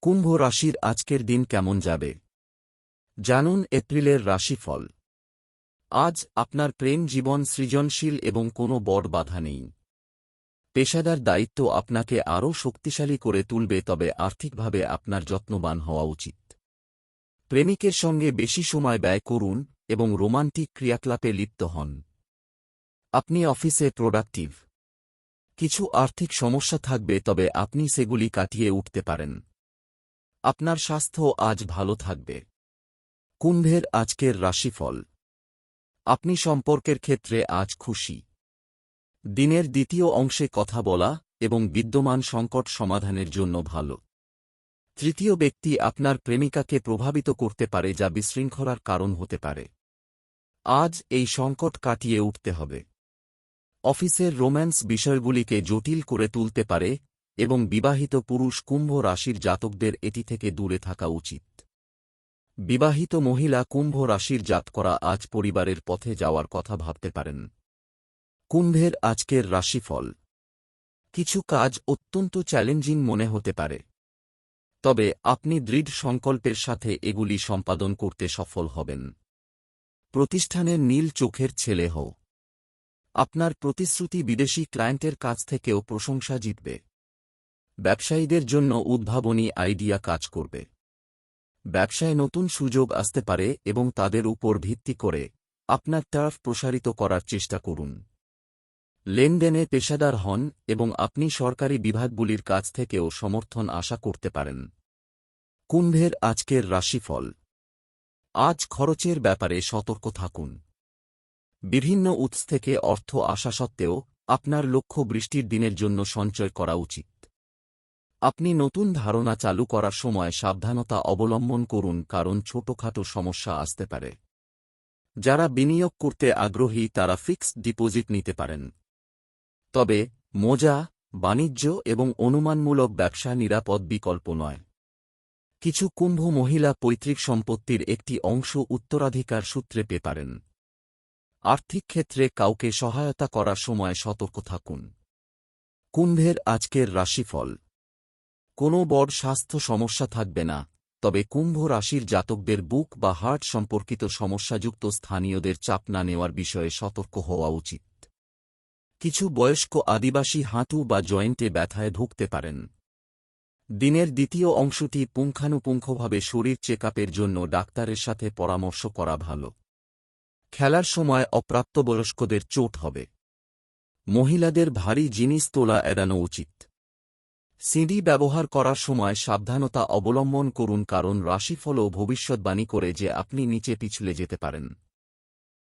কুম্ভ রাশির আজকের দিন কেমন যাবে? জানুন এপ্রিলের রাশিফল। আজ আপনার প্রেম জীবন সৃজনশীল এবং কোনো বড় বাধা নেই। পেশাদার দায়িত্ব আপনাকে আরও শক্তিশালী করে তুলবে তবে আর্থিকভাবে আপনার যত্নবান হওয়া উচিত। প্রেমিকের সঙ্গে বেশি সময় ব্যয় করুন এবং রোমান্টিক ক্রিয়াকলাপে লিপ্ত হন। আপনি অফিসে প্রোডাক্টিভ। কিছু আর্থিক সমস্যা থাকবে তবে আপনি সেগুলি কাটিয়ে উঠতে পারেন। আপনার স্বাস্থ্য আজ ভালো থাকবে। কুম্ভের আজকের রাশিফল। আপনি সম্পর্কের ক্ষেত্রে আজ খুশি। দিনের দ্বিতীয় অংশে কথা বলা এবং বিদ্যমান সংকট সমাধানের জন্য ভালো। তৃতীয় ব্যক্তি আপনার প্রেমিকাকে প্রভাবিত করতে পারে যা বিশৃঙ্খলার কারণ হতে পারে। আজ এই সংকট কাটিয়ে উঠতে হবে। অফিসের রোম্যান্স বিষয়গুলিকে জটিল করে তুলতে পারে এবং বিবাহিত পুরুষ কুম্ভ রাশির জাতকদের এটি থেকে দূরে থাকা উচিত। বিবাহিত মহিলা কুম্ভ রাশির জাত করা আজ পরিবারের পথে যাওয়ার কথা ভাবতে পারেন। কুম্ভের আজকের রাশিফল। কিছু কাজ অত্যন্ত চ্যালেঞ্জিং মনে হতে পারে। তবে আপনি দৃঢ় সংকল্পের সাথে এগুলি সম্পাদন করতে সফল হবেন। প্রতিষ্ঠানের নীল চোখের ছেলে হও। আপনার প্রতিশ্রুতি বিদেশি ক্লায়েন্টের কাছ থেকেও প্রশংসা জিতবে। ব্যবসায়ীদের জন্য উদ্ভাবনী আইডিয়া কাজ করবে। ব্যবসায় নতুন সুযোগ আসতে পারে এবং তাদের উপর ভিত্তি করে আপনার টার্ফ প্রসারিত করার চেষ্টা করুন। লেনদেনে পেশাদার হন এবং আপনি সরকারি বিভাগগুলির কাছ থেকেও সমর্থন আশা করতে পারেন। কুম্ভের আজকের রাশিফল। আজ খরচের ব্যাপারে সতর্ক থাকুন। বিভিন্ন উৎস থেকে অর্থ আসা সত্ত্বেও আপনার লক্ষ্য বৃষ্টির দিনের জন্য সঞ্চয় করা উচিত। আপনি নতুন ধারণা চালু করার সময় সাবধানতা অবলম্বন করুন কারণ ছোটখাটো সমস্যা আসতে পারে। যারা বিনিয়োগ করতে আগ্রহী তারা ফিক্সড ডিপোজিট নিতে পারেন। তবে, মোজা, বাণিজ্য এবং অনুমানমূলক ব্যবসা নিরাপদ বিকল্প নয়। কিছু কুম্ভ মহিলা পৈতৃক সম্পত্তির একটি অংশ উত্তরাধিকার সূত্রে পেতে পারেন। আর্থিক ক্ষেত্রে কাউকে সহায়তা করার সময় সতর্ক থাকুন। কুম্ভের আজকের রাশিফল কোনো বড় স্বাস্থ্য সমস্যা থাকবে না, তবে কুম্ভ রাশির জাতকদের বুক বা হার্ট সম্পর্কিত সমস্যাযুক্ত স্থানীয়দের চাপ না নেওয়ার বিষয়ে সতর্ক হওয়া উচিত। কিছু বয়স্ক আদিবাসী হাঁটু বা জয়েন্টে ব্যথায় ভুগতে পারেন। দিনের দ্বিতীয় অংশটি পুঙ্খানুপুঙ্খভাবে শরীর চেকআপের জন্য ডাক্তারের সাথে পরামর্শ করা ভালো। খেলার সময় অপ্রাপ্তবয়স্কদের চোট হবে। মহিলাদের ভারী জিনিস তোলা এড়ানো উচিত। সিডি ব্যবহার করার সময় সাবধানতা অবলম্বন করুন কারণ রাশিফলও ভবিষ্যৎবাণী করে যে আপনি নিচে পিছলে যেতে পারেন।